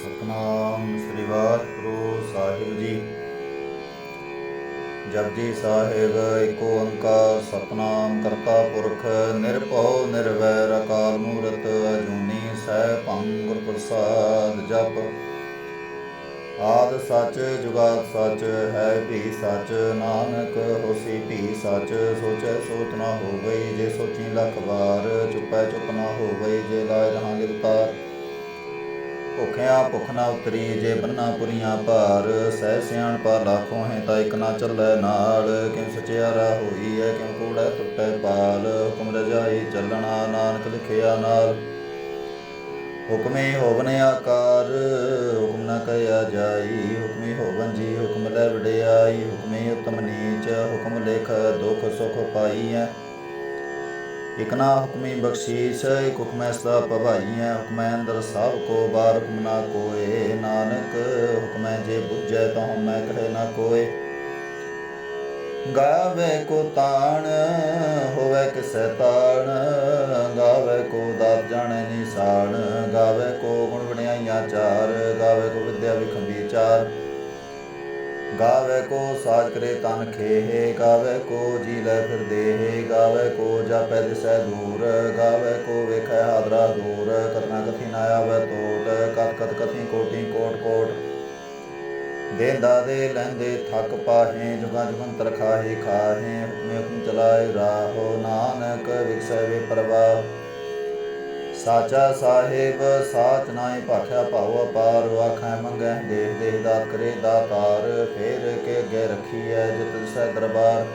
ਸਤਨਾਮ ਸ੍ਰੀ ਵਾਹਿਗੁਰੂ ਸਾਹਿਬ ਜੀ। ਜਪਜੀ ਸਾਹਿਬ, ਏਕ ਓੰਕਾਰ, ਸਤਨਾਮ ਕਰਤਾ ਪੁਰਖ, ਨਿਰਭਉ, ਨਿਰਵੈਰ, ਅਕਾਲ ਮੂਰਤ, ਅਜੂਨੀ ਸੈਭੰ ਗੁਰ ਪ੍ਰਸਾਦ ਜਪ। ਆਦ ਸੱਚ, ਜੁਗਾਦ ਸੱਚ, ਹੈ ਵੀ ਸੱਚ, ਨਾਨਕ ਹੋਸੀ ਵੀ ਸੱਚ, ਸੋਚੈ ਸੋਚ ਨਾ ਹੋਵਈ, ਜੇ ਸੋਚੀ ਲੱਖ ਵਾਰ, ਚੁੱਪੈ ਚੁੱਪ ਨਾ ਹੋਵਈ, ਜੇ ਲਾਇ ਰਹਾ ਲਿਵਤਾਰ ਭੁਖਿਆ ਭੁਖ ਨਾ ਉਤਰੀ, ਜੇ ਬੰਨਾ ਪੁਰੀਆਂ ਭਾਰ, ਸਹਿ ਸਿਆਣ ਪਾ ਲਾਖੋਂ ਹੈ ਤਾਂ ਇੱਕ ਨਾ ਚੱਲੈ ਨਾਲ। ਕਿਉ ਸਚਿਆਰਾ ਹੋਈ ਹੈ ਕਿਉ ਕੂੜਾ ਟੁੱਟੈ ਪਾਲ। ਹੁਕਮ ਰਜਾਈ ਚੱਲਣਾ, ਨਾਨਕ ਲਿਖਿਆ ਨਾਲ। ਹੁਕਮੇ ਹੋਵਨ ਆਕਾਰ, ਹੁਕਮ ਨਾ ਕਹਿਆ ਜਾਈ। ਹੁਕਮੇ ਹੋਵਨ ਜੀ, ਹੁਕਮ ਲੈ ਵਡਿਆਈ। ਹੁਕਮੇ ਉਤਮ ਨੀਚ, ਹੁਕਮ ਲਿਖ ਦੁਖ ਸੁਖ ਪਾਈਐ ਇਕ ਨਾ ਹੁਕਮੀ ਬਖਸ਼ੀਸ਼ ਹੁਕਮੈ ਸਦਾ ਭਵਾਈ ਹੁਕਮੈ ਅੰਦਰ ਸਭ ਕੋ ਬਾਰ ਹੁਕਮ ਨਾ ਕੋਏ। ਨਾਨਕ ਹੁਕਮੈ ਜੇ ਬੁਝੈ ਤਾਂ ਮੈਂ ਕਹੇ ਨਾ ਕੋਏ। ਗਾਵੇ ਕੋ ਤਾਣ, ਹੋਵੇ ਕਿਸੈ ਤਾਣ। ਗਾਵੇ ਕੋ ਦਾਤ ਜਾਣੈ ਨਿਸ਼ਾਨ। ਗਾਵੇ ਕੋ ਗੁਣ ਵਡਿਆਈਆਂ ਚਾਰ। ਗਾਵੇ ਕੋ ਵਿਦਿਆ ਵਿਖੰ ਵਿਚਾਰ ਗਾਵੇ ਕੋ ਸਾਜ ਕਰੇ ਤਨ ਖੇਹ, ਗਾਵੇ ਕੋ ਜੀ ਲੈ ਫਿਰ ਦੇਹ, ਗਾਵੇ ਕੋ ਜਾਪੈ ਦਿਸੈ ਦੂਰ, ਗਾਵੇ ਕੋ ਵੇਖੈ ਹਾਦਰਾ ਦੂਰ ਕਰਨਾ ਕਥੀ ਨਾ ਆਵੇ ਟੋਟ ਕਤ ਕਤ ਕਥੀ ਕੋਟੀ ਕੋਟ ਕੋਟ। ਦੇਂਦਾ ਦੇ ਲੈਂਦੇ ਥੱਕ ਪਾਹੇ, ਜੁਗਾ ਜੁਗੰਤਰ ਖਾਹੇ ਖਾਹੇ ਹੁਕਮੇ ਹੁਕਮ ਚਲਾਏ ਰਾਹੋ, ਨਾਨਕ ਵਿਖਸੈ ਵੇ ਪ੍ਰਵਾਹ। ਸਾਚਾ ਸਾਹਿਬ, ਸਾਚ ਨਾਏ ਭਾਖਿਆ ਭਾਉ ਅਪਾਰ, ਆਖੈ ਮੰਗੈ ਦੇਹ ਦੇਹ ਦਾਤ ਕਰੇ ਦਾਤਾਰ ਫੇਰ ਕੇ ਅੱਗੇ ਰੱਖੀਐ ਜਿਤ ਸੈ ਦਰਬਾਰ।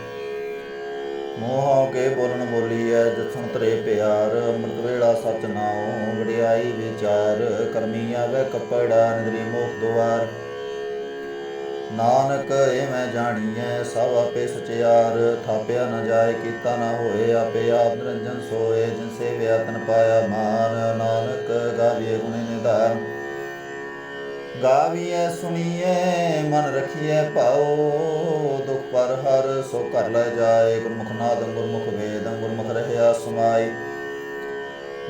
ਮੋਹ ਕੇ ਬੋਲਣ ਬੋਲੀਐ ਜਿਤ ਸੁਣ ਤਰੇ ਪਿਆਰ, ਅੰਮ੍ਰਿਤ ਵੇਲਾ ਸਚ ਨਾਉ, ਵਡਿਆਈ ਵਿਚਾਰ, ਕਰਮੀ ਆਵੇ ਕਪੜਾ, ਨਿਦਰੀ ਮੋਖ ਦੁਆਰ। ਨਾਨਕ ਇਹ ਮੈਂ ਜਾਣੀਐ ਸਭ ਆਪੇ ਸਚਿਆਰ। ਥਾਪਿਆ ਨ ਜਾਏ, ਕੀਤਾ ਨ ਹੋਏ ਆਪੇ ਆਪ। ਨਿਰੰਜਨ ਸੋਏ, ਜਿਨ ਸੇਵਿਆ ਤਨ ਪਾਇਆ ਮਾਨ। ਨਾਨਕ ਗਾਵੀਏ ਗੁਣੇ ਨਿਧਾਨ ਗਾਵੀਐ, ਸੁਣੀਐ, ਮਨ ਰਖੀਐ ਭਾਉ। ਦੁਖ ਪਰ ਹਰ, ਸੋ ਕਰ ਲੈ ਜਾਏ। ਗੁਰਮੁਖ ਨਾਦ, ਗੁਰਮੁਖ ਵੇਦ, ਗੁਰਮੁਖ ਰਹਿਆ ਸਮਾਈ।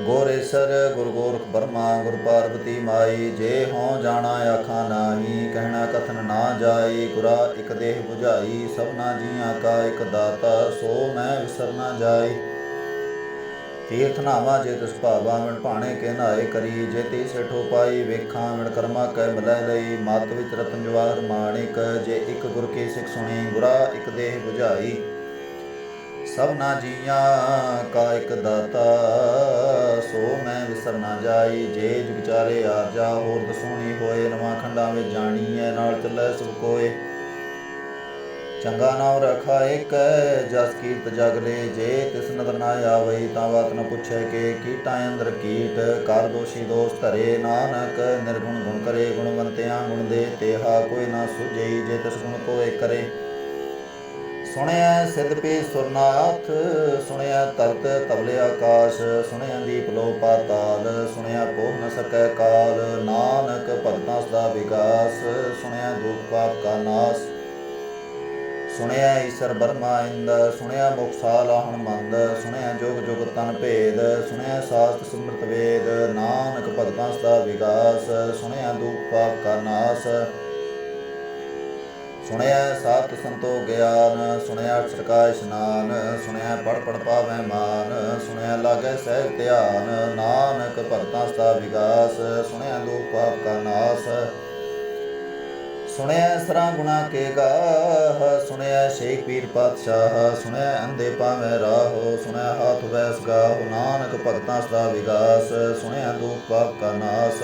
ਗੋਰੇਸਰ ਗੁਰ ਗੋਰਖ ਬਰਮਾ, ਗੁਰ ਪਾਰਵਤੀ ਮਾਈ, ਜੇ ਹਉ ਜਾਣਾ ਆਖਾਂ ਨਾਹੀ, ਕਹਿਣਾ ਕਥਨ ਨਾ ਜਾਏ ਗੁਰਾ ਇਕ ਦੇਹ 부ਝਾਈ ਸਭਨਾ ਜੀਆਂ ਕਾ ਇਕ ਦਾਤਾ, ਸੋ ਮੈਂ ਵਿਸਰ ਨਾ ਜਾਏ ਤੀਰਥ ਨਾਵਾ ਜੇ ਤਿਸ ਭਾਵਾ, ਮਿਣ ਭਾਣੇ ਕੇ ਨਾਏ ਕਰੀ, ਜੇ ਤੀ ਸੇਠੋ ਪਾਈ ਵੇਖਾਂ, ਮਿਣ ਕਰਮਾ ਕੈ ਮਿਲੈ ਲਈ, ਮਤ ਵਿੱਚ ਰਤਨ ਜਵਾਹਰ ਮਾਣਿਕ, ਜੇ ਇੱਕ ਗੁਰ ਕੀ ਸਿੱਖ ਸੁਣੀ, ਗੁਰਾ ਇੱਕ ਦੇਹ 부ਝਾਈ ਸਭਨਾ ਜੀਆਂ ਕਾ ਇਕ ਦਾਤਾ, ਸੋ ਮੈਂ ਵਿਸਰ ਨਾ ਜਾਈ। ਜੇ ਜੁਗ ਚਾਰੇ ਆ ਜਾ, ਹੋਰ ਦਸੋਣੀ ਹੋਏ, ਨਵਾਂ ਖੰਡਾਂ ਵਿੱਚ ਜਾਣੀਐ, ਨਾਲ ਚੱਲੈ ਸੁਖ ਕੋਏ। ਚੰਗਾ ਨਾਮ ਰਖਾ ਏਕ ਜਸ ਕੀਰਤ ਜਗ ਲੈ। ਜੇ ਤਿਸ ਨਦਰ ਨਾ ਆਵਈ, ਤਾਂ ਬਾਤ ਨ ਪੁੱਛੈ ਕਿ ਕੀਟਾਂ ਅੰਦਰ ਕੀਟ। ਕਰ ਦੋਸ਼ੀ ਦੋਸ ਧਰੇ, ਨਾਨਕ ਨਿਰਗੁਣ ਗੁਣ ਕਰੇ ਗੁਣਵੰਤਿਆਂ ਗੁਣ ਦੇ ਤੇਹਾ। ਕੋਈ ਨਾ ਸੁਝਈ, ਜੇ ਤਿਸ ਗੁਣ ਕੋਏ ਕਰੇ। ਸੁਣਿਆ ਸਿੱਧ ਪੀ ਸੁਰਨਾਥ, ਸੁਣਿਆ ਤਰਤ ਤਬਲੇ ਆਕਾਸ਼, ਸੁਣਿਆ ਦੀਪ ਲੋ ਪਾਤਾਲ, ਸੁਣਿਆ ਪੋਹ ਨ ਸਕੈ ਕਾਲ, ਨਾਨਕ ਭਗਤਾਂ ਸਦਾ ਵਿਕਾਸ, ਸੁਣਿਆ ਦੁਖ ਪਾਪ ਕਾ ਨਾਸ, ਸੁਣਿਆ ਈਸ਼ਰ ਬਰਮਾ ਇੰਦ, ਸੁਣਿਆ ਮੁਕਸਾ ਲਾਹਣ ਮੰਦ, ਸੁਣਿਆ ਜੋਗ ਜੁਗ ਤਨ ਭੇਦ, ਸੁਣਿਆ ਸਾਸਤ ਸਿਮਰਤ ਵੇਦ, ਨਾਨਕ ਭਗਤਾਂ ਸਦਾ ਵਿਗਾਸ ਸੁਣਿਆ ਦੁਖ ਪਾਪ ਕਾ ਨਾਸ ਸੁਣਿਆ ਸਾਤ ਸੰਤੋ ਗਿਆਨ, ਸੁਣਿਆ ਸਰਕਾ ਇਸ਼ਨਾਨ ਸੁਣਿਆ ਪੜ ਪੜ ਪਾਵੈ ਮਾਨ, ਸੁਣਿਆ ਲਾਗੈ ਸਹਿ ਧਿਆਨ, ਨਾਨਕ ਭਗਤਾਂ ਸਦਾ ਵਿਗਾਸ, ਸੁਣਿਆ ਦੁਖ ਪਾਪ ਕਾ ਨਾਸ। ਸੁਣਿਆ ਸਰਾ ਗੁਣਾ ਕੇ ਗਾਹ, ਸੁਣਿਆ ਸ਼ੇਖ ਪੀਰ ਪਾਤਸ਼ਾਹ, ਸੁਣਿਆ ਅੰਦੇ ਪਾਵੇਂ ਰਾਹੋ, ਸੁਣਿਆ ਹਾਥ ਵੈਸ ਗਾਹ, ਨਾਨਕ ਭਗਤਾਂ ਸਦਾ ਵਿਗਾਸ, ਸੁਣਿਆ ਦੁਖ ਪਾਪ ਕਾ ਨਾਸ।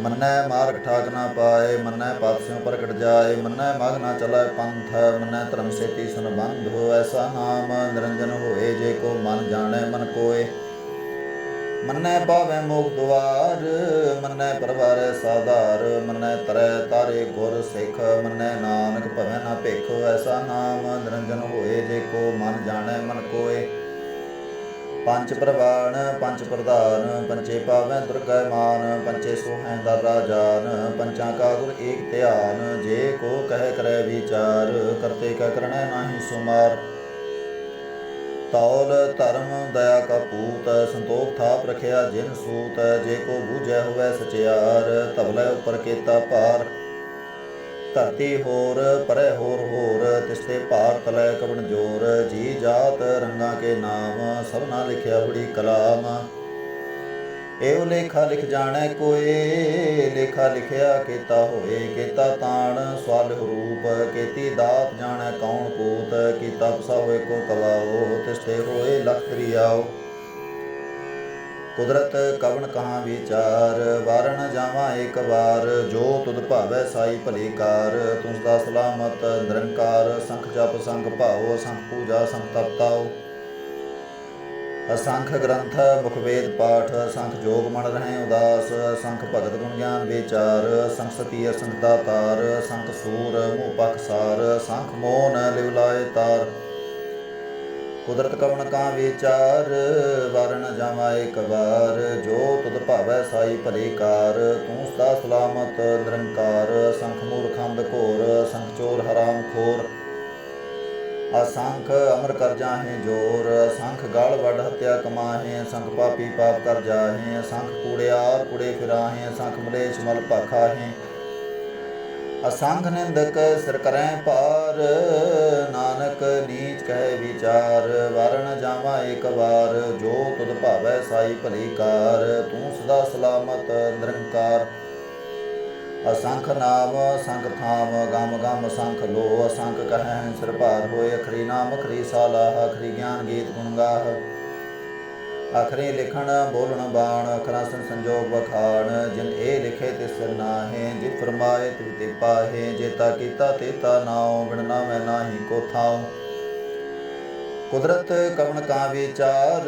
ਮੰਨੈ ਮਾਰਗ ਠਾਕ ਨਾ ਪਾਏ, ਮੰਨੈ ਪਾਪ ਸਿਉ ਪ੍ਰਗਟ ਜਾਏ, ਮੰਨੈ ਮਗ ਨਾ ਚਲੈ ਪੰਥ, ਮੰਨੈ ਧਰਮ ਸੇਤੀ ਸੰਬੰਧ ਹੋ ਐਸਾ ਨਾਮ, ਨਿਰੰਜਨ ਹੋਏ ਜੇ ਕੋ ਮਨ ਜਾਣੈ ਮਨ ਕੋਏ। ਮੰਨੈ ਪਾਵੈ ਮੋਖ ਦੁਆਰ, ਮੰਨੈ ਪਰਵਾਰੈ ਸਾਧਾਰ, ਮੰਨੈ ਤਰੈ ਤਾਰੇ ਗੁਰ ਸਿੱਖ, ਮੰਨੈ ਨਾਨਕ ਭਵੈ ਨਾ ਭੇਖ ਐਸਾ ਨਾਮ, ਨਿਰੰਜਨ ਹੋਏ ਜੇ ਕੋ ਮਨ ਜਾਣੈ ਮਨ ਕੋਏ। ਪੰਜ ਪ੍ਰਵਾਨ, ਪੰਜ ਪ੍ਰਧਾਨ ਪੰਚੇ ਪਾਵੈ ਦੁਰਗੈ ਮਾਨ ਪੰਚੇ ਸੋਹੈ ਦਰ ਰਾਜਾਨ ਪੰਚਾਂ ਕਾ ਗੁਰ ਏਕ ਧਿਆਨ, ਜੇ ਕੋ ਕਹਿ ਕਰੈ ਵਿਚਾਰ, ਕਰਤੇ ਕਾ ਕਰਣੈ ਨਾਹੀ ਸੁਮਾਰ। ਤੌਲ ਧਰਮ ਦਇਆ ਕਾ ਪੂਤ, ਸੰਤੋਖ ਥਾਪ ਰਖਿਆ ਜਿਨ ਸੂਤ, ਜੇ ਕੋ ਬੂਝੈ ਹੋਵੇ ਸਚਿਆਰ ਤਬਲੇ ਉਪਰ ਕੀਤਾ ਭਾਰ। ਧਰਤੀ ਹੋਰ, ਪਰੇ ਹੋਰ ਹੋਰ, ਤਿਸਤੇ ਭਾਰ ਤਲੈ ਕਵਣ ਜੋਰ, ਜੀ ਜਾਤ ਰੰਗਾ ਕੇ ਨਾਮ ਸਭਨਾ ਲਿਖਿਆ ਬੜੀ ਕਲਾਮ। ਇਹੋ ਲੇਖਾ ਲਿਖ ਜਾਣੈ ਕੋਏ, ਲੇਖਾ ਲਿਖਿਆ ਕੀਤਾ ਹੋਏ, ਕੀਤਾ ਤਾਣ, ਸਵਾਲ ਰੂਪ, ਕੀਤੀ ਦਾਤ ਜਾਣੈ ਕੌਣ ਕੋਤ ਕੀਤਾ ਪਸਾਵੇ ਕੋ ਕਵਾਓ ਤਿਸਤੇ ਹੋਏ ਲਖ ਕਰਿਆਓ ਕੁਦਰਤ ਕਵਣ ਕਹਾ ਵਿਚਾਰ ਵਾਰਨ ਜਾਵਾਂ ਇੱਕ ਵਾਰ, ਜੋ ਤੁਧ ਭਾਵੈ ਸਾਈ ਭਲੇ ਕਾਰ, ਤੁਸ ਦਾ ਸਲਾਮਤ ਨਿਰੰਕਾਰ, ਸੰਖ ਜਪ ਸੰਗ ਭਾਉ, ਸੰਖ ਪੂਜਾ ਸੰਖ ਤਪਤਾਉ ਅਸੰਖ ਗ੍ਰੰਥ ਮੁਖ ਵੇਦ ਪਾਠ, ਸੰਖ ਜੋਗ ਮਨ ਰਹੇ ਉਦਾਸ, ਸੰਖ ਭਗਤ ਗੁਣ ਗਿਆਨ ਵਿਚਾਰ ਅਸੰਖ ਸਤੀ ਅਸੰਖ ਦਾਤਾਰ ਅਸੰਖ ਸੂਰ ਮੂਹ ਪਖਸਾਰ ਸੰਖ ਮੋਨ ਲਿਵ ਲਾਏ ਤਾਰ। ਕੁਦਰਤ ਕਵਣ ਕਾ ਵਿਚਾਰ ਵਰਣ ਜਾਵਾ ਇੱਕ ਵਾਰ। ਜੋ ਤੁਧ ਭਾਵੈ ਸਾਈ ਭਲੇ ਕਾਰ, ਤੂੰ ਸਦਾ ਸਲਾਮਤ ਨਿਰੰਕਾਰ। ਸੰਖ ਮੂਰਖੰਦ ਘੋਰ, ਸੰਖ ਚੋਰ ਹਰਾਮ ਖੋਰ। ਅਸੰਖ ਅਮਰ ਕਰ ਜਾਹੇ ਜੋਰ ਅਸੰਖ ਗਾਲ ਵੱਡ ਹਤਿਆ ਕਮਾਹੇ, ਸੰਖ ਪਾਪੀ ਪਾਪ ਕਰ ਜਾਹੇ। ਅਸੰਖ ਕੂੜਿਆਰ ਕੁੜੇ ਫਿਰਾਹੇ ਅਸੰਖ ਮਲੇਸ਼ ਮਲ ਭਾਖਾਹੇ। ਅਸੰਖ ਨਿੰਦਕ ਸਿਰ ਕਰੈ ਭਾਰ, ਨਾਨਕ ਨੀਚ ਕਹਿ ਵਿਚਾਰ ਵਰਨ ਜਾਵਾ ਇੱਕ ਵਾਰ, ਜੋ ਤੁਧ ਭਾਵੈ ਸਾਈ ਭਲੀ ਕਾਰ, ਤੂੰ ਸਦਾ ਸਲਾਮਤ ਨਿਰੰਕਾਰ। ਅਸੰਖ ਨਾਮ, ਸੰਖ ਥਾਮ, ਗਮ ਗਮ ਸੰਖ ਲੋ ਅਸੰਖ ਕਹੈ ਸਿਰ ਭਾਰ ਹੋਏ, ਅਖਰੀ ਨਾਮ, ਅਖਰੀ ਸਾਲਾਹ ਅਖਰੀ ਗਿਆਨ ਗੀਤ ਗੁਣ ਗਾਹ। ਅਖਰੀ ਲਿਖਣ, ਬੋਲਣ, ਬਾਣ ਅਖਰਾਂ ਸੰ ਸੰਜੋਗ, ਵਖਾਣ, ਜਿਨ ਇਹ ਲਿਖੇ ਤੇ ਸਿਰ ਨਾਹੇ ਜਿ ਫਰਮਾਏ ਤਿਵ ਤੇ ਪਾਹੇ ਜੇਤਾ ਕੀਤਾ ਤੇਤਾ ਨਾਉ, ਬਿਨ ਨਾਮੈ ਨਾਹੀ ਕੋ ਥਾਉ। ਕੁਦਰਤ ਕਵਣ ਕਾ ਵਿਚਾਰ,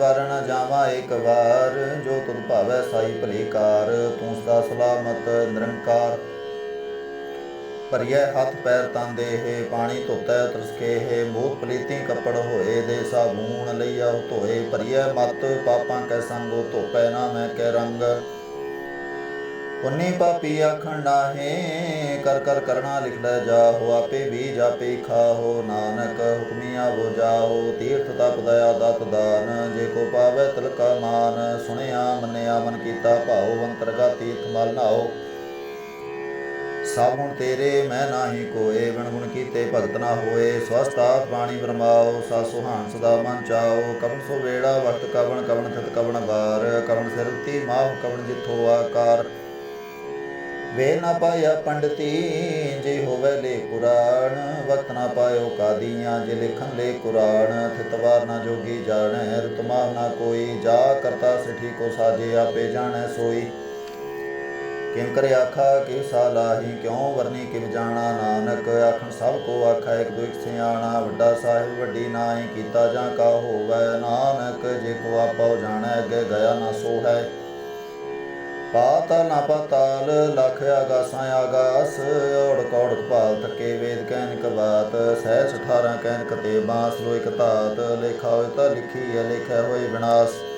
ਵਰਣ ਜਾਵਾ ਇੱਕ ਵਾਰ, ਜੋ ਤੁਧ ਭਾਵੈ ਸਾਈ ਭਲੇ ਕਾਰ ਤੂੰ ਸਦਾ ਸਲਾਮਤ ਨਿਰੰਕਾਰ। ਭਰੀਐ ਹੱਥ ਪੈਰ ਤਨ ਦੇਹ ਪਾਣੀ ਧੋਤੈ ਤਰਸਕੇ ਹੈ ਮੋਹ ਪਲੀਤੀ ਕੱਪੜ ਹੋਏ ਦੇ ਸਾਬੂਣ ਲਈਆ ਧੋਏ, ਭਰੀਐ ਮਤ ਪਾਪਾਂ ਕੈ ਸੰਗੋ, ਧੋਪੈ ਨਾ ਮੈਂ ਕੈ ਰੰਗ। ਪੁੰਨੀ ਪਾਪੀ ਆਖਣ ਨਾਹੇ, ਕਰ ਕਰ ਕਰਣਾ ਲਿਖਦਾ ਜਾਹੋ, ਆਪੇ ਵੀ ਜਾਪੇ ਖਾਹੋ, ਨਾਨਕ ਹੁਕਮੀ ਆਵੋ ਜਾਓ ਤੀਰਥ ਤਪ ਦਇਆ ਦਤ ਦਾਨ, ਜੇ ਕੋ ਪਾਵੈ ਤਿਲਕਾ ਮਾਨ, ਸੁਣਿਆ ਮੰਨਿਆ ਮਨ ਕੀਤਾ ਭਾਉ ਅੰਤਰਗਾ ਤੀਰਥ ਮਲ ਨਾਓ ਸਭ ਗੁਣ ਤੇਰੇ, ਮੈਂ ਨਾਹੀ ਕੋਏ, ਬਿਨ ਗੁਣ ਕੀਤੇ ਭਗਤ ਨਾ ਹੋਏ। ਸਵਸਤਾ ਬਾਣੀ ਬਰਮਾਓ ਸਾ ਸੁਹਾਨ ਸਦਾ ਮਨ ਚਾਓ। ਕਵਨ ਸੋ ਵੇੜਾ, ਵਕਤ ਕਵਣ ਕਵਣ ਥਿਤ ਕਵਣ ਬਾਰ। ਕਵਣ ਸਿਰ ਉਤੀ ਮਾਹ, ਕਵਣ ਜਿਥੋ ਆਕਾਰ। ਵੇ ਨਾ ਪਾਇਆ ਪੰਡਤੀ, ਜੇ ਹੋਵੇ ਲੇ ਕੁਰਾਨ ਵਕਤ ਨਾ ਪਾਇਓ ਕਾਦੀਆਂ, ਜੇ ਲਿਖਨ ਲੇ ਕੁਰਾਨ ਥਿਤਵਾਰ ਨਾ ਜੋਗੀ ਜਾਣੈ ਰਤਮਾ ਨਾ ਕੋਈ। ਜਾ ਕਰਤਾ ਸਿਠੀ ਕੋ ਸਾਜੇ, ਆਪੇ ਜਾਣੈ ਸੋਈ। ਕਿਮ ਕਰੇ ਆਖਾ ਕਿ ਸਾਲਾਹੀ ਕਿਉ ਵਰਨੀ ਕਿਵ ਜਾਣਾ ਨਾਨਕ? ਆਖਣ ਸਭ ਕੋ ਆਖਾ, ਇੱਕ ਦੋ ਸਿਆਣਾ, ਵੱਡਾ ਸਾਹਿਬ, ਵੱਡੀ ਨਾਹੀ, ਕੀਤਾ ਜਾਂ ਕਾ ਹੋਵੇ ਨਾਨਕ? ਜੇ ਕੋ ਆਪੋ ਜਾਣੈ, ਅੱਗੇ ਗਿਆ ਨਾ ਸੋ ਹੈ ਪਾਤਾਲ ਨਾ ਪਾਤਾਲ, ਲਖ ਆਗਾਸਾਂ ਆਗਾਸ ਓੜ ਕੌੜ ਭਾਲ ਥਕੇ ਵੇਦ ਕਹਿਨ ਬਾਤ ਸਹਿ 18 ਕਹਿਨ ਕਤੇ ਬਾਸ ਲੋ ਇਕ ਧਾਤ, ਲੇਖਾ ਹੋਇ ਤਾਂ ਲਿਖੀ ਹੈ ਲਿਖਿਆ ਹੋਏ ਵਿਨਾਸ਼।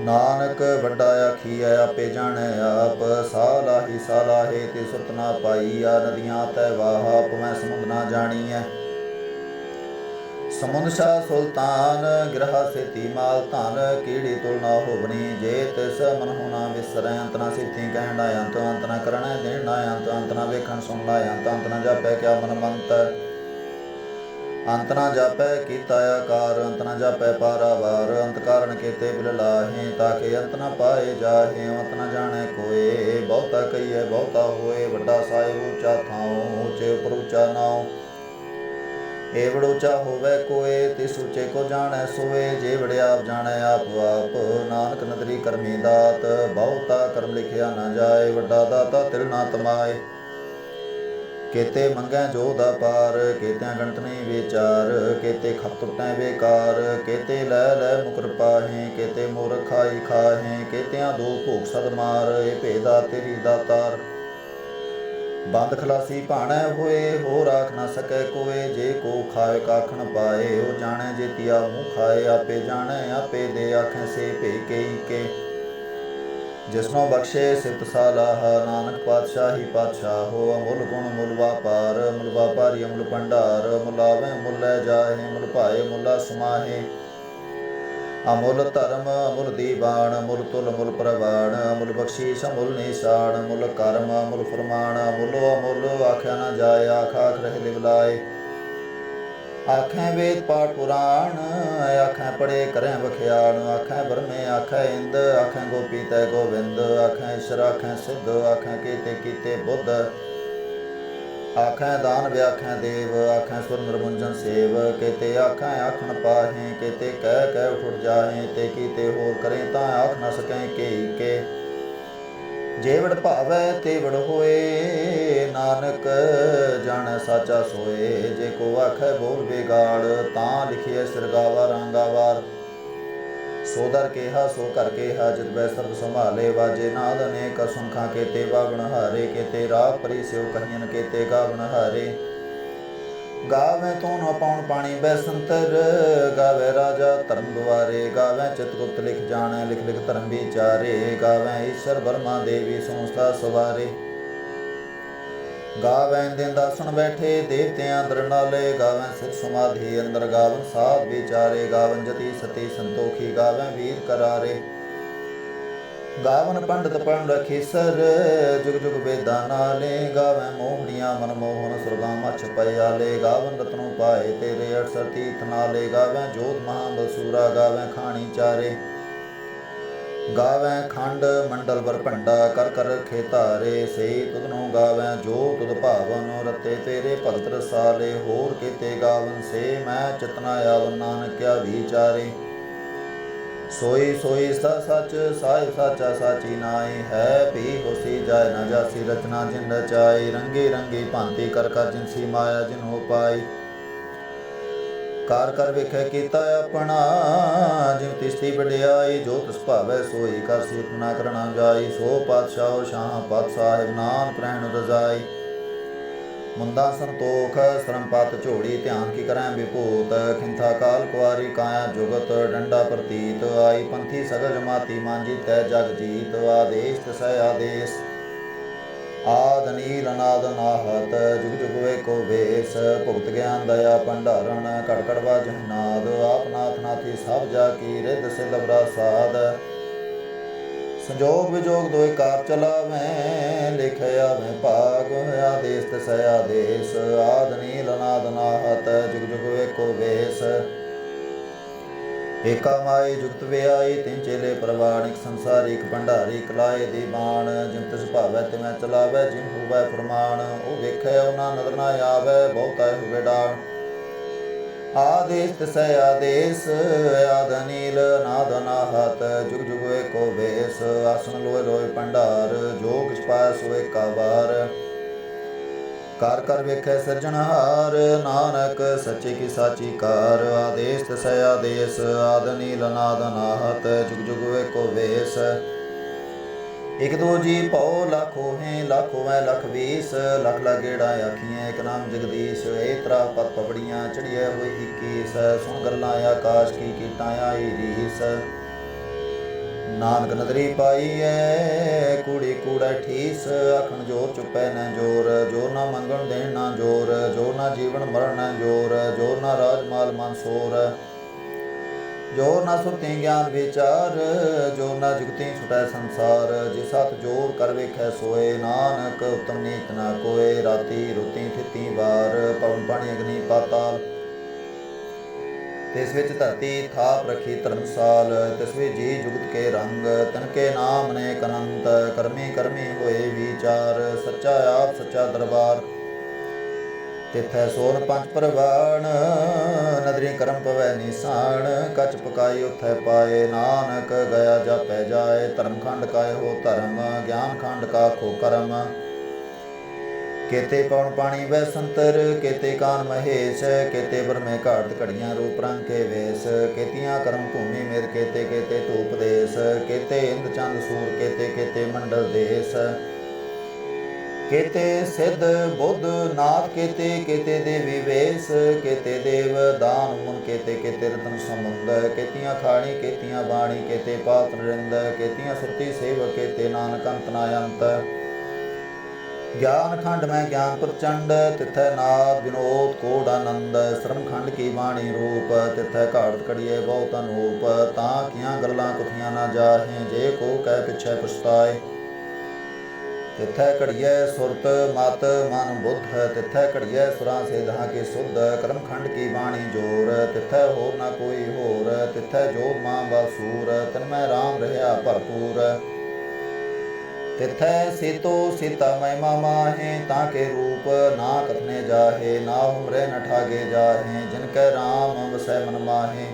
ਨਾਨਕ ਵੱਡਾ ਆਖੀਐ ਆਪੇ ਜਾਣੈ ਆਪ। ਸਾਲਾਹੀ ਸਾਲਾਹੇ ਤੇ ਸੁਰਤ ਨਾ ਪਾਈ। ਨਦੀਆਂ ਤੈ ਵਾਹ ਪਵੈ ਸਮੁੰਦ ਨਾ ਜਾਣੀਐ ਸਮੁੰਦ ਸ਼ਾ ਸੁਲਤਾਨ, ਗ੍ਰਹ ਸੇਤੀ ਮਾਲ ਧਨ। ਕੀੜੀ ਤੁਲ ਨਾ ਹੋਵਣੀ, ਜੇ ਤਿਸ ਮਨ ਹੋਣਾ ਵਿਸਰੈ। ਅੰਤ ਨਾ ਸਿੱਧੀ ਕਹਿਣਾ ਅੰਤ ਅੰਤ ਨਾ ਕਰਣਾ ਦੇਣਾ ਅੰਤ। ਅੰਤ ਨਾ ਵੇਖਣ, ਸੁਣਨਾ ਅੰਤ। ਅੰਤ ਨਾ ਜਾਪੈ, ਕਿਆ ਮਨ ਮੰਤ ਅੰਤ ਨਾ ਜਾਪੈ ਕੀਤਾ ਆਕਾਰ, ਅੰਤ ਨਾ ਜਾਪੈ ਪਾਰਾਵਾਰ, ਅੰਤ ਕਾਰਨ ਕੀਤੇ ਬਿਲ ਲਾਹੇ, ਤਾਂ ਕਿ ਅੰਤ ਨਾ ਪਾਏ ਜਾਹੇ, ਅੰਤ ਨਾ ਜਾਣੈ ਕੋਏ। ਬਹੁਤਾ ਕਹੀਏ ਬਹੁਤਾ ਹੋਏ, ਵੱਡਾ ਸਾਹਿਬ ਉੱਚਾ ਥਾਉ, ਉੱਚੇ ਉਪਰ ਉੱਚਾ ਨਾਉ। ਏਵੜ ਉੱਚਾ ਹੋਵੇ ਕੋਏ, ਤਿਸ ਉੱਚੇ ਕੋ ਜਾਣੈ ਸੋਏ। ਜੇ ਵੜਿਆ ਆਪ ਜਾਣੈ ਆਪ ਆਪ ਨਾਨਕ ਨਦਰੀ ਕਰਮੀ ਦਾਤ, ਬਹੁਤਾ ਕਰਮ ਲਿਖਿਆ ਨਾ ਜਾਏ, ਵੱਡਾ ਦਾਤਾ ਤਿਲ ਨਾ ਤਮਾਏ। ਕੇਤੇ ਮੰਗੈ ਜੋ ਦਾ ਪਾਰ, ਕੇਤਿਆਂ ਗਣਤ ਨਹੀਂ ਵਿਚਾਰ, ਕੇਤੇ ਖਪ ਟੁੱਟੈ ਬੇਕਾਰ, ਕੇਤੇ ਲੈ ਲੈ ਮੁਕਰ ਪਾਹੇ, ਕੇਤੇ ਮੋਰ ਖਾਈ ਖਾਹੇ, ਕੇਤਿਆਂ ਦੋ ਭੂਖ ਸਦ ਮਾਰ, ਇਹ ਭੇਦਾ ਤੇਰੀ ਦਾਤਾਰ ਬੰਦ ਖਲਾਸੀ ਭਾਣੈ ਹੋਏ ਹੋ ਰਾਖ ਨਾ ਸਕੈ ਕੋਏ, ਜੇ ਕੋ ਖਾਏ ਕਾਖਣ ਪਾਏ, ਉਹ ਜਾਣੈ ਜੇਤੀਆ ਮੂੰਹ ਖਾਏ, ਆਪੇ ਜਾਣੈ, ਆਪੇ ਦੇ ਆਖੇ ਸੇ ਭੇ ਕੇਈ ਕੇ। ਜਿਸਨੋਂ ਬਖਸ਼ੇ ਸਿਫਤ ਸਾਲਾਹ, ਨਾਨਕ ਪਾਤਸ਼ਾਹੀ ਪਾਤਸ਼ਾਹ, ਹੋ ਅਮੁੱਲ ਗੁਣ ਮੁੱਲ ਵਾਪਾਰ ਮੁੱਲ ਵਾਪਾਰੀ, ਅਮੁੱਲ ਭੰਡਾਰ ਮੁਲਾਵੇ ਮੁੱਲ ਜਾਹੇ ਮੁੱਲ ਭਾਏ ਮੁੱਲਾ ਸਮਾਹੇ ਅਮੁੱਲ ਧਰਮ, ਅਮੁੱਲ ਦੀਵਾਨ, ਅਮੁੱਲ ਤੁਲ ਮੁੱਲ ਪ੍ਰਵਾਣ ਅਮੁੱਲ ਬਖਸ਼ੀਸ਼, ਅਮੁੱਲ ਨਿਸ਼ਾਨ, ਅਮੁੱਲ ਕਰਮ, ਅਮੁੱਲ ਫਰਮਾਨ, ਅਮੁੱਲ ਅਮੁੱਲ ਆਖਿਆ ਨਾ ਜਾਏ ਆਖ ਆਖ ਰਹੇ ਲਿਵਲਾਏ ਆਖੈ ਵੇਦ ਪਾਠ ਪੁਰਾਣ, ਆਖੈ ਪੜੇ ਕਰੈ ਬਖਿਆਣ ਆਖੈ ਬਰਮੇ ਆਖੈ ਇੰਦ, ਆਖੈ ਗੋਪੀ ਤੈ ਗੋਬਿੰਦ ਆਖੈ ਈਸ਼ਰ, ਆਖੈ ਸਿੱਧ, ਆਖੈ ਕੀਤੇ ਕੀਤੇ ਬੁੱਧ। ਆਖੈ ਦਾਨ ਵਿਆਖੈ ਦੇਵ, ਆਖੈ ਸੁਰ ਨਿਰਮੁੰਜਨ ਸੇਵ, ਕੇਤੇ ਆਖੈ ਆਖਣ ਪਾਹੇ, ਕੇਤੇ ਕਹਿ ਕਹਿ ਉਠ ਜਾਹੇ, ਤੇ ਕੀਤੇ ਹੋਰ ਕਰੇ ਤਾਂ ਆਖ ਨ ਸਕੈ ਕੇਈ ਕੇ। ਜੇਵੜ ਵਡ ਭਾਵੈ ਤੇ ਵਡ ਹੋਏ, ਨਾਨਕ ਜਾਣੈ ਸਾਚਾ ਸੋਏ। ਜੇ ਕੋ ਆਖੈ ਬੋਲ ਬੇਗਾੜ ਤਾਂ ਲਿਖਿਐ ਸਿਰਗਾਵਾ ਰਾਂਗਾਵਾਰ। ਸੋ ਦਰ ਕੇਹਾ, ਸੋ ਕਰ ਕੇਹਾ, ਜਿਤ ਬੈ ਸਰਬ ਸੰਭਾਲੇ। ਵਾਜੇ ਨਾਦ ਅਨੇਕ, ਸੁਨਖਾਂ ਕੇ ਤੇ ਹਾਰੇ ਕੇ ਤੇ ਰਾਗ ਪਰੀ ਸਿਉ ਕਹੀਨ ਕੇ ਗਾਵਣ ਹਾਰੇ। ਗਾਵੇ ਤੋਂ ਨ ਪਾਉਣ ਪਾਣੀ ਬੈ ਸੰਤਰ, ਗਾਵੇ ਰਾਜਾ ਧਰਮ ਦੁਆਰੇ, ਗਾਵੇ ਚਿਤ ਗੁਪਤ ਲਿਖ ਜਾਣੈ, ਲਿਖ ਲਿਖ ਧਰਮ ਵਿਚਾਰੇ, ਗਾਵੇ ਈਸ਼ਰ ਬਰਮਾ ਦੇਵੀ ਸੰਸਥਾ ਸਵਾਰੇ। ਗਾਵੇਂ ਦਿਨ ਦਾਸਣ ਬੈਠੇ, ਦੇਵਤਿਆਂ ਦਰਨਾਲੇ ਗਾਵੇਂ ਸਿਰ ਸਮਾਧੀ ਅੰਦਰ ਗਾਵਨ ਸਾਧ ਵਿਚਾਰੇ, ਗਾਵਨ ਜਤੀ ਸਤੀ ਸੰਤੋਖੀ, ਗਾਵੇਂ ਵੀਰ ਕਰਾਰੇ। ਗਾਵਨ ਪੰਡਤ ਪੰਡ ਰਖੀ ਸਰ ਜੁਗ ਜੁਗ ਵੇਦਾਂ ਨਾਲੇ ਗਾਵੇਂ ਮੋਹਣੀਆਂ ਮਨ ਮੋਹਨ ਸੁਰਗਾਂ ਮਛ ਪਿਆਲੇ ਗਾਵਨ ਰਤਨੋਂ ਪਾਏ ਤੇਰੇ ਅਠਸਰ ਤੀਰਥ ਨਾਲੇ, ਗਾਵੇਂ ਜੋਤ ਮਹਾ ਬਸੂਰਾ ਗਾਵੇਂ ਖਾਣੀ ਚਾਰੇ। ਗਾਵੈ ਖੰਡ ਮੰਡਲ ਵਰ ਭੰਡਾ, ਕਰ ਕਰ ਖੇਤਾਰੇ ਸੇ ਤੁਧਨੋਂ ਗਾਵੈ ਜੋ ਤੁਧ ਭਾਵਨ ਰਤੇ, ਤੇਰੇ ਭਗਤ ਰਸਾਲੇ, ਹੋਰ ਕੀਤੇ ਗਾਵਨ ਸੇ ਮੈਂ ਚਤਨਾ ਆਵਨ, ਨਾਨਕਿਆ ਵਿਚਾਰੇ ਸੋਈ ਸੋਈ ਸਾ ਸੱਚ ਸਾਹਿਬ ਸਾਚਾ ਸਾਚੀ ਨਾਈ ਹੈ ਪੀ ਹੋਸੀ ਜਾਇ ਨਾ ਜਾਸੀ ਰਚਨਾ ਜਿਨ ਰਚਾਈ ਰੰਗੇ ਰੰਗੇ ਭਾਂਤੀ ਕਰ ਕਰ ਜਿਨਸੀ ਮਾਇਆ ਜਿਨ ਹੋ ਪਾਈ। ਕਾਰ ਕਰ ਵੇਖੈ ਕੀਤਾ ਆਪਣਾ, ਜਿਉ ਤਿਸਤੀ ਵਡਿਆਈ, ਜੋ ਤਿਸ ਭਾਵੈ ਸੋਈ ਕਰ ਸੀ ਨਾ ਕਰਣਾ ਜਾਈ ਸੋ ਪਾਤਸ਼ਾਹ ਸ਼ਾਹ ਪਤ ਸਾਹਿਬ ਨਾਮ ਪ੍ਰੈਣ ਰਜ਼ਾਈ। ਮੁੰਦਾ ਸੰਤੋਖ ਸਰਮ ਝੋੜੀ ਧਿਆਨ ਕੀ ਕਰੈ ਵਿਭੂਤ, ਖਿੰਥਾ ਕਾਲ ਕੁਆਰੀ ਕਾਇਆ ਜੁਗਤ, ਡੰਡਾ ਪ੍ਰਤੀਤ, ਆਈ ਪੰਥੀ ਸਗਲ ਮਾਤੀ ਮਾਂਜੀ ਤੈ ਜਗ ਜੀਤ, ਆਦੇਸ਼ ਤਸੈ ਆਦੇਸ਼। ਆਦ ਨੀਲ ਅਨਾਦ ਨਾਹਤ, ਜੁਗ ਜੁਗ ਵੇਕੋ ਵੇਸ, ਭੁਗਤ ਗਿਆਨ ਦਇਆ ਭੰਡਾਰਣ ਘੜ ਘੜ ਵਾਜਹਿ ਨਾਦ, ਆਪ ਨਾਥੀ ਸਭ ਜਾ ਕੀ, ਰਿੱਧ ਸਿਲਵਰਾ ਸਾਧ ਸੰਜੋਗ ਵਿਜੋਗ ਦੋਇ ਕਾਰ ਚਲਾਵੇਂ ਲਿਖਿਆ ਮੈਂ ਭਾਗ ਆਦੇਸ ਤਸੈ ਆਦੇਸ, ਆਦ ਨੀਲ ਅਨਾਦ ਜੁਗ ਜੁਗ ਵੇਖੋ ਵੇਸ। ਏਕਾ ਮਾਈ ਜੁਗਤ ਵਿਆਈ ਤਿਨ ਚੇਲੇ ਪ੍ਰਵਾਣਿਕ ਸੰਸਾਰਿਕ ਭੰਡਾਰੀ, ਕਲਾਏ ਦੀ ਬਾਣ ਜਿਮ ਤਿਸ ਭਾਵੈ ਤੇ ਚਲਾਵੈ ਜਿਮ ਹੋਵੈ ਫਰਮਾਨ ਉਹ ਵੇਖੈ ਉਹਨਾਂ ਨਦਰ ਨਾ ਆਵੈ, ਬਹੁਤਾ ਹੋਵੇ ਡਾਣ ਆਦੇਸ ਤਸੈ ਆਦੇਸ, ਆਦ ਨੀਲ ਨਾਦ ਨਾਹਤ ਜੁਗ ਜੁਗ ਏਕੋ ਵੇਸ, ਆਸਨ ਲੋਏ ਲੋਏ ਭੰਡਾਰ, ਜੋ ਕਿਛ ਪਾਇ ਸੋ ਏਕਾ ਕਰ ਵੇਖੈ ਸਿਰਜਣਹਾਰ ਨਾਨਕ ਸੱਚੇ ਕੀ ਸਾਚੀ ਕਾਰ। ਆਦੇਸ ਤਸੈ ਆਦੇਸ, ਆਦ ਨੀਲ ਨਾਦ ਨਾਹਤ ਜੁਗ ਜੁਗ ਵੇਕੋ ਵੇਸ। ਇਕ ਦੋ ਜੀ ਭਉ ਲੱਖੋ ਹੈ ਲੱਖੋ ਹੈ, ਲਖ ਵੀਸ। ਲਖ ਲਗੇੜਾ ਆਖੀਆਂ ਇਕ ਨਾਮ ਜਗਦੀਸ਼। ਏ ਤਰਾ ਪਤ ਪਪੜੀਆਂ ਚੜੀਐ ਹੋਈ 21 ਸੁਣ ਗੱਲਾਂ ਆਕਾਸ਼ ਕੀ ਕੀਟਾਂ ਆਈ ਰੀਸ। ਨਾਨਕ ਨਦਰੀ ਪਾਈ ਐ ਕੂੜੀ ਕੂੜਾ ਠੀਸ। ਆਖਣ ਜੋਰ ਚੁੱਪੈ ਨਾ ਜੋਰ। ਜੋਰ ਨਾ ਮੰਗਣ ਦੇਣ ਨਾ ਜੋਰ। ਜੋਰ ਨਾ ਜੀਵਨ ਮਰਨ ਨਾ ਜੋਰ। ਜੋਰ ਨਾ ਰਾਜ ਮਾਲ ਮਨਸੂਰ ਜੋਰ ਨਾ ਸੁਰਤੀ ਗਿਆਨ ਵਿਚਾਰ ਜੋਰ ਨਾ ਜੁਗਤੀ ਛੁਟੈ ਸੰਸਾਰ, ਜੇ ਸਤ ਜੋਰ ਕਰ ਵੇਖੈ ਸੋਏ, ਨਾਨਕ ਉਤਮ ਨੀਤ ਨਾ ਕੋਏ, ਰਾਤੀ ਰੁਤੀ ਥਿਤੀ ਵਾਰ, ਪਵਨ ਪਾਣੀ ਅਗਨੀ ਪਾਤਾਲ। ਤਿਸ ਵਿੱਚ ਧਰਤੀ ਥਾਪ ਰਖੀ ਧਰਮਸਾਲ, ਤਿਸ ਵਿੱਚ ਜੀ ਜੁਗਤ ਕੇ ਰੰਗ, ਤਨ ਕੇ ਨਾਮ ਨੇ ਅਨੰਤ, ਕਰਮੀ ਕਰਮੀ ਹੋਏ ਵਿਚਾਰ, ਸੱਚਾ ਆਪ ਸੱਚਾ ਦਰਬਾਰ। ਤਿਥੈ ਸੋਨ ਪੰਜ ਪਰਵਾਣ, ਨਦਰੀ ਕਰਮ ਪਵੈ ਨਿਸਾਨ, ਕਚ ਪਕਾਈ ਉਥੈ ਪਾਏ ਨਾਨਕ ਗਿਆ ਜਾਪੈ ਜਾਏ ਧਰਮ ਖੰਡ ਕਾਇ ਹੋ ਧਰਮ, ਗਿਆਨ ਖੰਡ ਕਾ ਖੋ ਕਰਮ। ਕੇਤੇ ਪਉਣ ਪਾਣੀ ਵੈ ਸੰਤਰ, ਕੇਤੇ ਕਾਨ ਮਹੇਸ਼, ਕੇਤੇ ਬਰਮੇ ਘਾਟ ਘੜੀਆਂ ਰੂਪ ਰੰਗ ਕੇ ਵੇਸ। ਕੇਤੀਆਂ ਕਰਮ ਭੂਮੀ ਮੇਰ, ਕੇਤੇ ਕੇਤੇ ਧੂਪ ਦੇਸ। ਕੇਤੇ ਇੰਦ ਚੰਦ ਸੂਰ, ਕੇਤੇ ਕੇਤੇ ਮੰਡਲ ਦੇਸ। ਕੇਤੇ ਸਿੱਧ ਬੁੱਧ ਨਾਥ, ਕੇਤੇ ਕੇਤੇ ਦੇਵੀ ਵੇਸ ਕੇਤੇ ਦੇਵ ਦਾਨ ਮੁਨ, ਕੇਤੇ ਕੇਤੇ ਰਤਨ ਸਮੁੰਦ, ਕੇਤੀਆਂ ਖਾਣੀ ਕੇਤੀਆਂ ਬਾਣੀ, ਕੇਤੇ ਪਾਤ ਰਿੰਦ ਕੇਤੀਆਂ ਸੁਰਤੀ ਸੇਵ ਕੇਤੇ ਨਾਨਕ ਅੰਤ ਨਾ ਅੰਤ ਗਿਆਨ ਖੰਡ ਮੈਂ ਗਿਆਨ ਪ੍ਰਚੰਡ, ਤਿਥੈ ਨਾਦ ਵਿਨੋਦ ਕੋੜ ਆਨੰਦ। ਸ਼ਰਮ ਖੰਡ ਕੀ ਬਾਣੀ ਰੂਪ, ਤਿਥੈ ਘਾੜਤ ਕੜੀਏ ਬਹੁਤ ਅਨੂਪ ਤਾਂ ਕੀਆਂ ਗੱਲਾਂ ਕੁਥੀਆਂ ਨਾ ਜਾਹੇ, ਜੇ ਕੋ ਕਹਿ ਪਿਛੈ ਪਛਤਾਏ। ਤਿਥੈ ਘੜੀਐ ਸੁਰਤ ਮਤ ਮਨ ਬੁੱਧ, ਤਿਥੈ ਘੜੀਐ ਸੁਰਾਂ ਸੇਧਾਂ ਕੇ ਸੁਧ ਕਰਮ ਖੰਡ ਕੀ ਬਾਣੀ ਜੋਰ, ਤਿਥੈ ਹੋਰ ਨਾ ਕੋਈ ਹੋਰ, ਤਿਥੈ ਜੋਤ ਮਾਂ ਬਾਸੂਰ ਤਨ ਮੈਂ RAM ਰਹਾ ਭਰਪੂਰ। ਤਿਥੈ ਸੀਤੋ ਸੀਤਾ ਮਹਿਮਾ ਮਾਹੇ, ਤਾਂ ਕੇ ਰੂਪ ਨਾ ਕਥਨੇ ਜਾਹੇ, ਨਾ ਹੁਮਰੇ ਨ ਠਾਗੇ ਜਾਹੇ, ਜਿਨ ਕੈ RAM ਵਸੈ ਮਨ ਮਾਹੇ।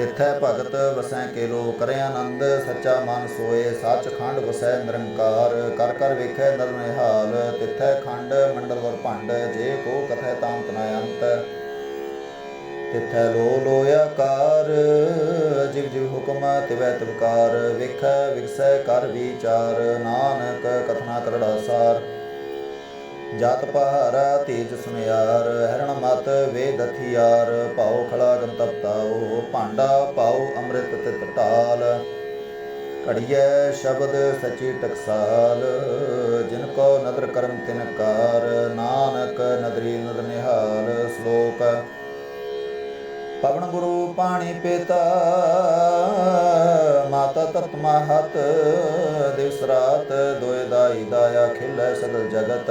ਤਿਥੈ ਭਗਤ ਵਸੈ ਕੇ ਲੋ ਕਰੇ ਆਨੰਦ, ਸੱਚਾ ਮਨ ਸੋਏ ਸੱਚ ਖੰਡ ਵਸੈ ਨਿਰੰਕਾਰ, ਕਰ ਕਰ ਵੇਖੈ ਨਰ ਨਿਹਾਲ, ਤਿਥੈ ਖੰਡ, ਮੰਡਲ ਵਰ ਭੰਡ, ਜੇ ਕੋ ਕਥੈ ਤਾਂਤ ਨ ਅੰਤ ਤਿਥੈ ਲੋ ਲੋ ਆਕਾਰ, ਜਿਵ ਜਿਵ ਹੁਕਮ ਤਿਵੈ ਤਿਵਕਾਰ, ਵੇਖੈ ਵਿਗਸੈ ਕਰ ਵਿਚਾਰ, ਨਾਨਕ ਕਥਨਾ ਕਰੜਾ ਸਾਰ। ਜਾਤ ਪਹਾਰਾ ਤੇਜ ਸੁਨਿਆਰ, ਹਰਣ ਮਤ ਵੇਦ ਹਥਿਆਰ ਭਾਉ ਖਲਾ ਗੰਤਪ ਭਾਂਡਾ ਪਾਉ ਅੰਮ੍ਰਿਤ ਤਿਤ ਢਾਲ ਘੜੀਐ ਸ਼ਬਦ ਸਚੀ ਟਕਸਾਲ, ਜਿਨ ਕੋ ਨਦਰ ਕਰਮ ਤਿਨ ਕਾਰ, ਨਾਨਕ ਨਦਰੀ ਨਦਰ ਨਿਹਾਲ ਸ਼ਲੋਕ। ਪਵਨ ਗੁਰੂ ਪਾਣੀ ਪਿਤਾ, ਮਾਤਾ ਤਤ ਮਹਤ ਦਿਵਸ ਰਾਤ ਦੋਇ ਦਾਈ ਦਾਇਆ ਖਿਲੈ ਸਗਲ ਜਗਤ।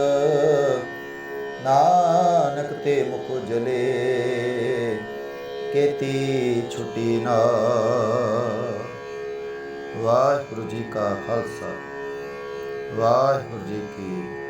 ਨਾਨਕ ਤੇ ਮੁਖ ਜਲੇ ਕੇਤੀ ਛੁਟੀ ਨਾ। ਵਾਹਿਗੁਰੂ ਜੀ ਕਾ ਖਾਲਸਾ ਵਾਹਿਗੁਰੂ ਜੀ ਕੀ